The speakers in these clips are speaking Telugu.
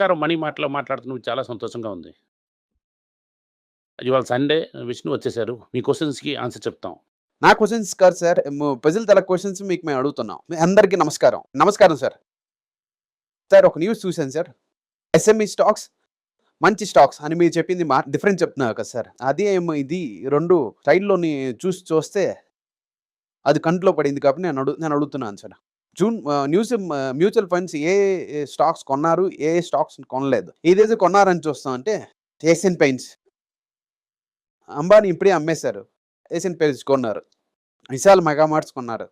సార్ మనీ మాటలో మాట్లాడుతున్నప్పుడు చాలా సంతోషంగా ఉంది. ఇవాళ సండే విష్ణు వచ్చేసారు. మీ క్వశ్చన్స్కి ఆన్సర్ చెప్తాం. నా క్వశ్చన్స్ కాదు సార్. ము ప్రజల తల క్వశ్చన్స్ మీకు మేము అడుగుతున్నాం. మీ అందరికీ నమస్కారం. నమస్కారం సార్. సార్ ఒక న్యూస్ చూసాను సార్. ఎస్ఎంఈ స్టాక్స్ మంచి స్టాక్స్ అని మీరు చెప్పింది మా డిఫరెంట్ చెప్తున్నారు కదా సార్. అదేమో ఇది రెండు స్టైల్లోని చూసి చూస్తే అది కంట్లో పడింది కాబట్టి నేను అడు నేను అడుగుతున్నాను sir. June news mutual funds ఏ స్టాక్స్ కొన్నారు? ఏ స్టాక్స్ కొనలేదు? ఏదైతే కొన్నారని చూస్తామంటే ఏషియన్ పెయింట్స్. అంబానీ ఇప్పుడే అమ్మేశారు. ఏషియన్ పెయింట్స్ కొన్నారు. విశాల్ మెగా మార్ట్స్ కొన్నారు.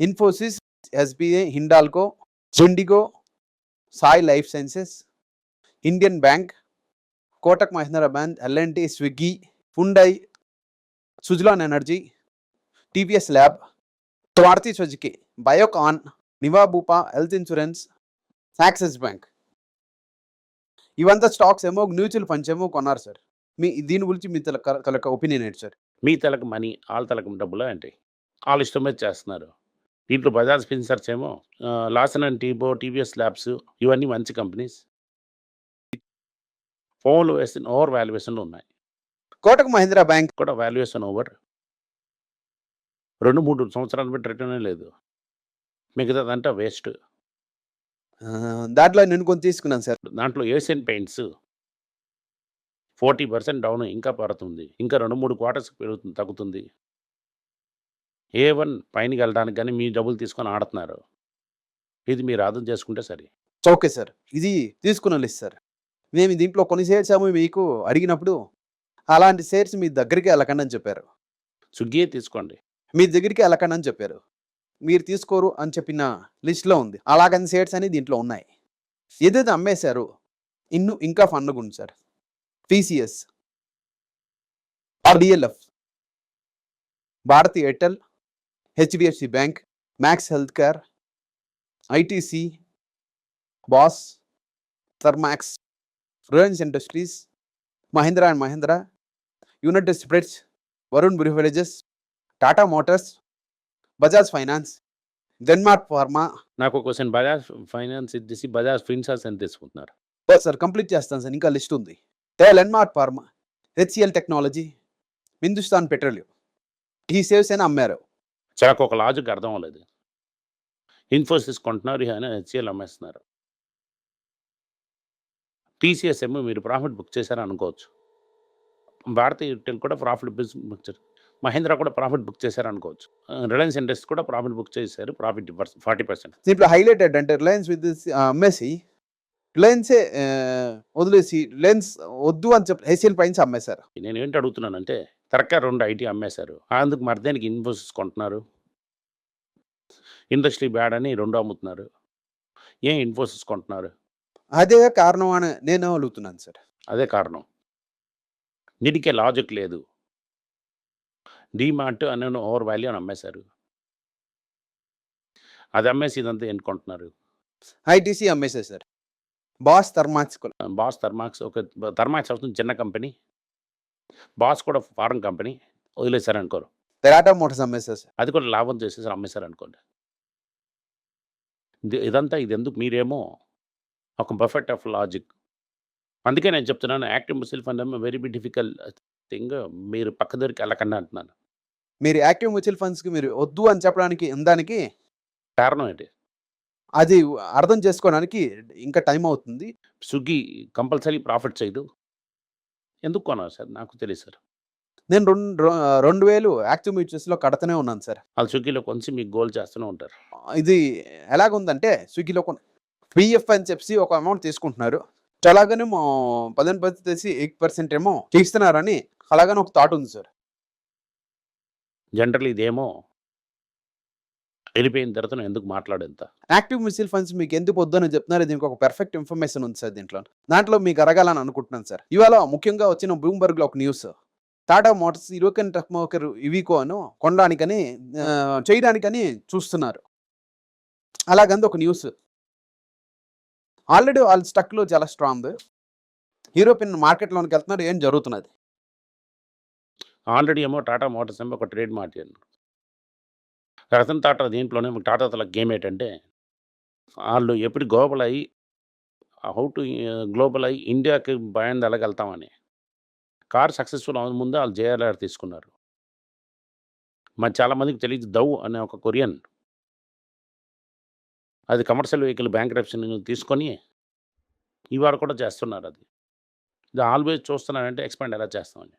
Infosys, SBI, Hindalco, IndiGo, Sai life sciences, Indian bank, Kotak Mahindra bank, LNT Swiggy, Hyundai, Suzlon energy, TVS lab, Maruti Suzuki, Biocon, Niva Bupa, health insurance, Axis bank. ఇవంతా స్టాక్స్ ఏమో మ్యూచువల్ ఫండ్స్ ఏమో కొన్నారు సార్. మీ దీని గురించి మీ తల తలక ఒపీనియన్ ఏంటి సార్? మీ తలకు మనీ, ఆళ్ళ తలకు డబ్బులా ఏంటి? ఆళ్ళ ఇష్టం మీద చేస్తున్నారు. దీంట్లో బజాజ్ ఫిన్సర్వ్స్ ఏమో ఆహ్, Larsen and Toubro, TVS labs ఇవన్నీ మంచి కంపెనీస్. ఫోన్‌లో వేసిన ఓవర్ వాల్యుయేషన్‌లు ఉన్నాయి. కోటక్ మహీంద్రా బ్యాంక్ కూడా వాల్యుయేషన్ ఓవర్. 2, 3 సంవత్సరాలు బట్టి రిటర్నే లేదు. మిగతాదంతా వేస్ట్. దాంట్లో నేను కొన్ని తీసుకున్నాను సార్. దాంట్లో ఏషియన్ పెయింట్స్ 40% డౌన్ ఇంకా పడుతుంది. ఇంకా 2, 3 క్వార్టర్స్ పెరుగుతుంది తగ్గుతుంది. ఏ1 పైనకెళ్ళడానికి గాని మీ డబ్బులు తీసుకొని ఆడుతున్నారు. ఇది మీరు అర్థం చేసుకుంటే సరి. Okay sir. ఇది తీసుకున్న లిస్ట్ సార్. మేము దీంట్లో కొన్ని షేర్స్ ఏమో మీకు అడిగినప్పుడు అలాంటి షేర్స్ మీ దగ్గరికి వెళ్ళకండి అని చెప్పారు. స్విగ్గీయే తీసుకోండి. మీ దగ్గరికి వెళ్ళకండి అని చెప్పారు. మీరు తీసుకోరు అని చెప్పిన లిస్ట్‌లో ఉంది. అలాగని షేర్స్ అని దీంట్లో ఉన్నాయి. ఏదైతే అమ్మేశారో. ఇన్ను ఇంకా ఫండ్గా ఉంది sir. TCS. RDLF. Bharti Airtel, HDFC bank, Max health care, ITC, Bosch, Thermax, Reliance industries, Mahindra and Mahindra, United Spirits, Varun beverages, Tata motors, Bajaj finance, Denmark pharma నాకు క్వెషన్ బజాజ్ ఫైనాన్స్ ఇచ్చేసి బజాజ్ ఫిన్సర్వ్స్ ఎంత తీసుకుంటున్నారు? సార్ కంప్లీట్ చేస్తాను సార్. ఇంకా లిస్ట్ ఉంది. Denmark pharma, HCL technology, Hindustan petroleum. ఈ షేర్స్ అని అమ్మారు. నాకు ఒక లాజిక్ అర్థం అవ్వలేదు. ఇన్ఫోసిస్ కొంటున్నారు అని హెచ్‌సీఎల్ అమ్మేస్తున్నారు. టీసీఎస్ ఏమో మీరు ప్రాఫిట్ బుక్ చేశారని అనుకోవచ్చు. భారతి ఎయిర్టెల్ కూడా ప్రాఫిట్ బుక్ చేశారు. మహీంద్రా కూడా ప్రాఫిట్ బుక్ చేశారు అనుకోవచ్చు. రిలయన్స్ ఇండస్ట్రీస్ కూడా ప్రాఫిట్ బుక్ చేశారు. ప్రాఫిట్ పర్స్ 40%. దీంట్లో హైలైటెడ్ అంటే రిలయన్స్ విత్ అమ్మేసి రిలయన్సే వదిలేసి రిలయన్స్ వద్దు అని చెప్పి హెచ్‌సీఎల్ పైన్స్ అమ్మేశారు. నేను ఏంటి అడుగుతున్నానంటే తరక్క 2 ఐటీ అమ్మేశారు. అందుకు మరి దేనికి ఇన్ఫోసిస్ కొంటున్నారు? ఇండస్ట్రీ బ్యాడ్ అని 2 అమ్ముతున్నారు. ఏం ఇన్ఫోసిస్ కొంటున్నారు? అదే కారణం అని నేను అడుగుతున్నాను సార్. అదే కారణం. దీనికే లాజిక్ లేదు. డీమార్ట్ అనేను ఓవర్ వాల్యూ అని అమ్మేశారు. అది అమ్మేసి ఇదంతా ఎందుకు కొంటున్నారు? ఐటీసీ అమ్మేసేశారు. బాస్ థర్మాక్స్ బాస్ థర్మాక్స్ ఒక థర్మాక్స్ అవుతుంది చిన్న కంపెనీ. బాస్ కూడా ఫారెన్ కంపెనీ. వదిలేసారనుకోరు. టాటా మోటార్స్ అమ్మేసేశారు. అది కూడా లాభం చేసేసి అమ్మేశారనుకోండి. ఇది ఇదంతా ఇదెందుకు మీరేమో ఒక బఫెట్ ఆఫ్ లాజిక్. అందుకే నేను చెప్తున్నాను active mutual fund very be difficult thing. మీరు పక్క దగ్గరికి వెళ్ళకండి అంటున్నాను. మీరు యాక్టివ్ మ్యూచువల్ ఫండ్స్‌కి మీరు వద్దు అని చెప్పడానికి ఇందానికి కారణం ఏంటి? అది అర్థం చేసుకోవడానికి ఇంకా టైం అవుతుంది. స్విగ్గీ కంపల్సరీ ప్రాఫిట్ చేయదు. ఎందుకు కొన్నారు సార్? నాకు తెలీదు సార్. నేను రొన్ రొ 2000 యాక్టివ్ మ్యూచువల్స్‌లో కడతనే ఉన్నాను సార్. ఆళ్ళు స్విగ్గీలో కొంచెం మీకు గోల్ చేస్తూనే ఉంటారు. ఇది ఎలాగుందంటే స్విగ్గీలో కొన్ పీఎఫ్ అని చెప్పి ఒక అమౌంట్ తీసుకుంటున్నారు. అలాగనేమో 15% తీసి 8% ఏమో తీస్తున్నారని అలాగని ఒక థాట్ ఉంది సార్. జనరల్ ఇదేమో వెళ్ళిపోయిన తర్వాత నేను ఎందుకు మాట్లాడేంత? యాక్టివ్ మ్యూచువల్ ఫండ్స్ మీకు ఎందుకు వద్దని చెప్తున్నారు. దీనికి ఒక పర్ఫెక్ట్ ఇన్ఫర్మేషన్ ఉంది సార్ దీంట్లో. దాంట్లో మీకు అరగాలని అనుకుంటున్నాను సార్. ఇవాళ ముఖ్యంగా వచ్చిన బ్లూంబర్గ్‌లో ఒక news. Tata motors European truck Iveco అను కొనడానికని చేయడానికని చూస్తున్నారు. అలాగంది ఒక న్యూస్. ఆల్రెడీ వాళ్ళ స్టక్‌లో చాలా స్ట్రాంగ్. యూరోపియన్ మార్కెట్‌లోనికి వెళ్తున్నారు. ఏం జరుగుతున్నది? ఆల్రెడీ ఏమో టాటా మోటార్స్ ఏమో ఒక ట్రేడ్ మార్చారు. రతన్ టాటా దీంట్లోనే టాటా తల గేమ్ ఏంటంటే వాళ్ళు ఎప్పుడు గ్లోబల్ అయ్యి హౌ టు గ్లోబల్ అయ్యి ఇండియాకి భయం ఎలాగెళ్తామని కార్ సక్సెస్ఫుల్ అవ్వక ముందే వాళ్ళు జేఆర్ఆర్ తీసుకున్నారు. మరి చాలామందికి తెలియదు దౌ అనే ఒక కొరియన్. అది కమర్షియల్ వెహికల్ బ్యాంక్ తీసుకొని ఇవాళ కూడా చేస్తున్నారు అది. ఇది ఆల్వేస్ చూస్తున్నానంటే ఎక్స్పాండ్ ఎలా చేస్తామని.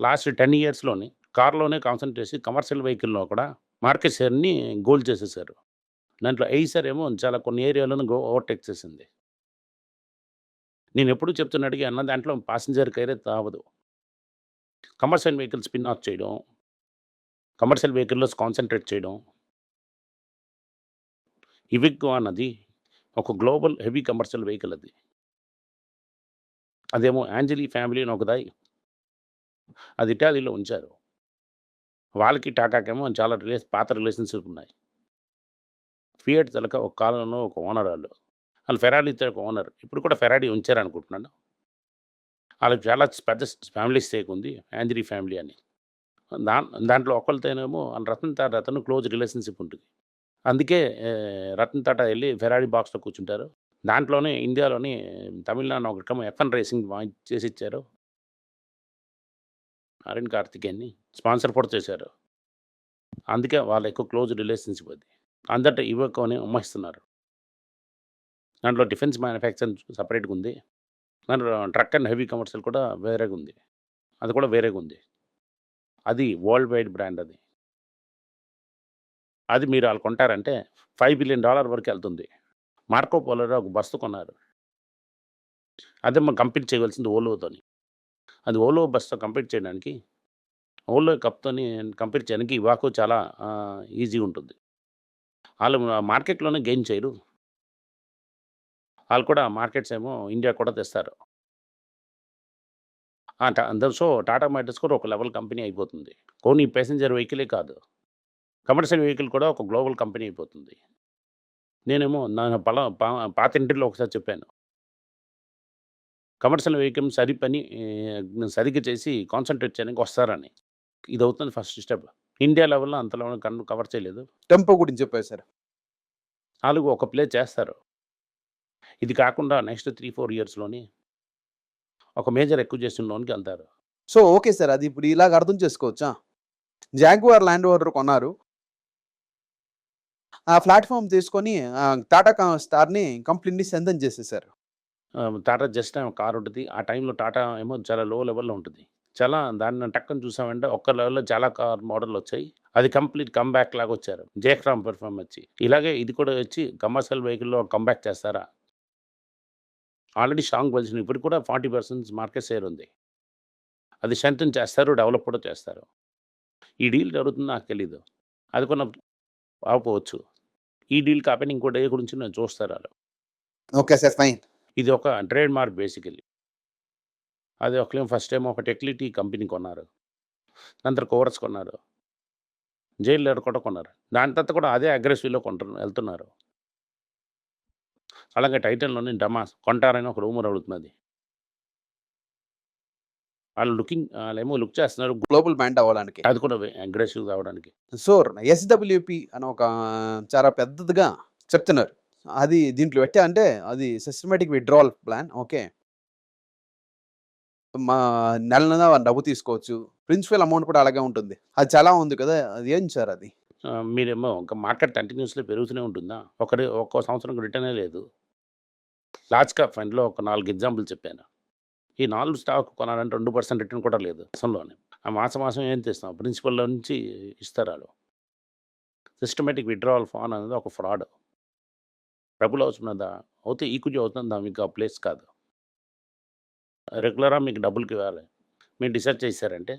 లాస్ట్ టెన్ ఇయర్స్లోని కార్లోనే కాన్సన్ట్రేట్ చేసి కమర్షియల్ వెహికల్లో కూడా మార్కెట్ షేర్ని గోల్ చేసేసారు. దాంట్లో ఐసర్ ఏమో చాలా కొన్ని ఏరియాలను గో ఓవర్టేక్ చేసింది. నేను ఎప్పుడు చెప్తున్నట్టుగా అన్న దాంట్లో పాసింజర్ కైరే తావదు. కమర్షియల్ వెహికల్ స్పిన్ ఆఫ్ చేయడం కమర్షియల్ వెహికల్లో కాన్సన్ట్రేట్ చేయడం. ఇవిగ్గో అన్నది ఒక గ్లోబల్ హెవీ కమర్షియల్ వెహికల్ అది. అదేమో యాంజలీ ఫ్యామిలీ అని ఒకదాయి అది ఇటాలీలో ఉంచారు. వాళ్ళకి టాటాకేమో చాలా రిలేస్ పాత రిలేషన్షిప్ ఉన్నాయి ఫియట్ తలక ఒక కాలంలో ఒక ఓనర్ వాళ్ళు. వాళ్ళు ఫెరాడీ ఒక ఓనర్. ఇప్పుడు కూడా ఫెరాడీ ఉంచారు అనుకుంటున్నాను వాళ్ళకి చాలా పెద్ద ఫ్యామిలీ స్టేక్ ఉంది. యాంజరీ ఫ్యామిలీ అని. దా దాంట్లో ఒకరితోనేమో రతన్ తాట అతను క్లోజ్ రిలేషన్షిప్ ఉంటుంది. అందుకే రతన్ టాటా వెళ్ళి ఫెరారీ బాక్స్లో కూర్చుంటారు. దాంట్లోనే ఇండియాలోని తమిళనాడు ఒక ఎఫ్ఎన్ రేసింగ్ చేసి ఇచ్చారు నారాయణ కార్తికేయన్ని స్పాన్సర్ కూడా చేశారు. అందుకే వాళ్ళ ఎక్కువ క్లోజ్ రిలేషన్షిప్ అది. అందట ఇవ్వకొని ఉమ్మహిస్తున్నారు. దాంట్లో డిఫెన్స్ మ్యానుఫ్యాక్చరింగ్ సపరేట్గా ఉంది. దాంట్లో ట్రక్ అండ్ హెవీ కమర్షియల్ కూడా వేరేగా ఉంది. అది కూడా వేరేగా ఉంది. అది వరల్డ్ వైడ్ బ్రాండ్ అది. అది మీరు వాళ్ళు కొంటారంటే ఫైవ్ బిలియన్ డాలర్ వరకు వెళ్తుంది. మార్కో పోలోలో ఒక బస్సు కొన్నారు. అదే మనం కంపీట్ చేయవలసింది ఓలోతోని. అది ఓలో బస్తో కంపేర్ చేయడానికి ఓలో కప్తోని కంపేర్ చేయడానికి ఇవాకు చాలా ఈజీ ఉంటుంది. వాళ్ళు మార్కెట్లోనే గెయిన్ చేయరు. వాళ్ళు కూడా మార్కెట్స్ ఏమో ఇండియా కూడా తెస్తారు. సో టాటా మోటార్స్ కూడా ఒక లెవెల్ కంపెనీ అయిపోతుంది. కొన్ని ప్యాసింజర్ వెహికలే కాదు. కమర్షియల్ వెహికల్ కూడా ఒక గ్లోబల్ కంపెనీ అయిపోతుంది. నేనేమో నా పల పా- పాత ఇంటర్లో ఒకసారి చెప్పాను. కమర్షియల్ వెహికల్ సరి పని సరిగ్గా చేసి కాన్సన్ట్రేట్ చేయడానికి వస్తారని. ఇది అవుతుంది ఫస్ట్ స్టెప్. ఇండియా లెవెల్లో అంతలో కన్ను కవర్ చేయలేదు. టెంపో గురించి చెప్పారు సార్ వాళ్ళు ఒక ప్లే చేస్తారు. ఇది కాకుండా నెక్స్ట్ త్రీ ఫోర్ ఇయర్స్లోని ఒక మేజర్ ఎక్కువ చేస్తున్నోనికి వెళ్తారు. So okay sir. అది ఇప్పుడు ఇలాగ అర్థం చేసుకోవచ్చా? జాగ్వార్ ల్యాండ్ ఓవర్ కొన్నారు. ఆ ప్లాట్ఫామ్ తీసుకొని టాటా స్టార్ని కంప్లీట్లీ సెందం చేసేసారు. టాటా జస్ట్ టైం కార్ ఉంటుంది. ఆ టైంలో టాటా ఏమో చాలా లో లెవెల్లో ఉంటుంది. చాలా దాన్ని టక్కని చూసామంటే ఒక్క లెవెల్లో చాలా కార్ మోడల్ వచ్చాయి. అది కంప్లీట్ కంబ్యాక్ లాగా వచ్చారు. జయక్రామ్ పెర్ఫార్మ్ వచ్చి. ఇలాగే ఇది కూడా వచ్చి కమర్షియల్ వెహికల్లో కంబ్యాక్ చేస్తారా? Already strong position. ఇప్పుడు కూడా ఫార్టీ పర్సెంట్ మార్కెట్ షేర్ ఉంది. అది స్ట్రెంగ్ చేస్తారు డెవలప్ కూడా చేస్తారు. ఈ డీల్ జరుగుతుందో నాకు తెలీదు. అది కొన్న ఆగిపోవచ్చు ఈ డీల్ కాకపోయినా ఇంకో డే గురించి నేను చూస్తారు వాళ్ళు? Okay sir. ఫైన్. ఇది ఒక ట్రేడ్ మార్క్ బేసికలీ అది ఒక ఫస్ట్ టైం ఒక టెక్లిటీ కంపెనీ కొన్నారు. దాని తర్వాత కోరస్ కొన్నారు. జైలు కూడా కొన్నారు. దాని తర్వాత కూడా అదే అగ్రెసివ్లో కొంటున్నారు వెళ్తున్నారు. అలాగే టైటన్లోని డమాస్ కొంటారని ఒక రూమర్ అడుగుతున్నది. వాళ్ళు లుకింగ్ వాళ్ళేమో లుక్ చేస్తున్నారు. గ్లోబల్ బ్యాండ్ అవ్వడానికి. అది కూడా అగ్రెసివ్ కావడానికి. సో ఎస్డబ్ల్యూపి అని ఒక చాలా పెద్దదిగా చెప్తున్నారు. అది దీంట్లో పెట్టా అంటే అది సిస్టమేటిక్ విత్డ్రావల్ ప్లాన్ ఓకే. మా నెల నెల డబ్బు తీసుకోవచ్చు. ప్రిన్సిపల్ అమౌంట్ కూడా అలాగే ఉంటుంది. అది చాలా ఉంది కదా అది ఏం సార్ అది? మీరేమో ఇంకా మార్కెట్ కంటిన్యూస్లో పెరుగుతూనే ఉంటుందా? ఒకటి ఒక్కో సంవత్సరం రిటర్నే లేదు. లార్జ్ క్యాప్ ఫండ్లో ఒక నాలుగు ఎగ్జాంపుల్ చెప్పాను. ఈ నాలుగు స్టాక్ కొనాలంటే రెండు పర్సెంట్ రిటర్న్ కూడా లేదు అసంలోనే ఆ మాసం మాసం ఏం తెస్తాం ప్రిన్సిపల్లో నుంచి ఇస్తారు వాళ్ళు. సిస్టమేటిక్ విత్డ్రావల్ ఫాన్ అనేది ఒక ఫ్రాడ్ డబ్బులు అవుతున్నదా అవుతే ఈక్విటీ అవుతుందా మీకు ఆ ప్లేస్ కాదు. రెగ్యులర్గా మీకు డబ్బులకి ఇవ్వాలి. మీరు డిసైడ్ చేశారంటే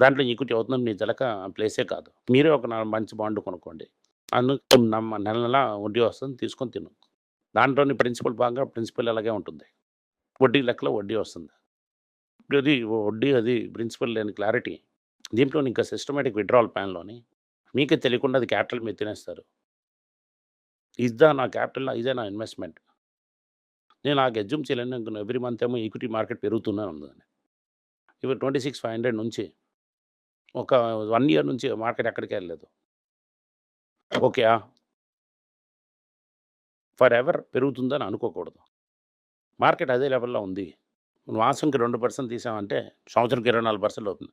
దాంట్లో ఈక్విటీ అవుతుందని మీ తెలక ప్లేసే కాదు. మీరే ఒక మంచి బాండ్ కొనుక్కోండి. అందుకు నమ్మ నెల నెల వడ్డీ వస్తుంది తీసుకొని తిను. దాంట్లోని ప్రిన్సిపల్ బాగా ప్రిన్సిపల్ అలాగే ఉంటుంది. వడ్డీ లెక్కలో వడ్డీ వస్తుంది. ఇప్పుడు అది వడ్డీ అది ప్రిన్సిపల్ లేని క్లారిటీ. దీంట్లో ఇంకా సిస్టమేటిక్ విడ్రావల్ ప్లాన్లోని మీకే తెలియకుండా అది క్యాపిటల్ మీరు తినేస్తారు. ఇదా నా క్యాపిటల్ ఇదే నా ఇన్వెస్ట్మెంట్. నేను నాకు ఎగ్జూమ్ చేయలేను ఎవ్రీ మంత్ ఏమో ఈక్విటీ మార్కెట్ పెరుగుతూనే ఉందని ఇప్పుడు ట్వంటీ సిక్స్ ఫైవ్ హండ్రెడ్ నుంచి ఒక వన్ ఇయర్ నుంచి మార్కెట్ ఎక్కడికి వెళ్ళలేదు. ఓకే ఫర్ ఎవర్ పెరుగుతుందని అనుకోకూడదు. మార్కెట్ అదే లెవెల్లో ఉంది. మాసంకి రెండు పర్సెంట్ తీసామంటే సంవత్సరంకి ఇరవై నాలుగు పర్సెంట్ అవుతుంది.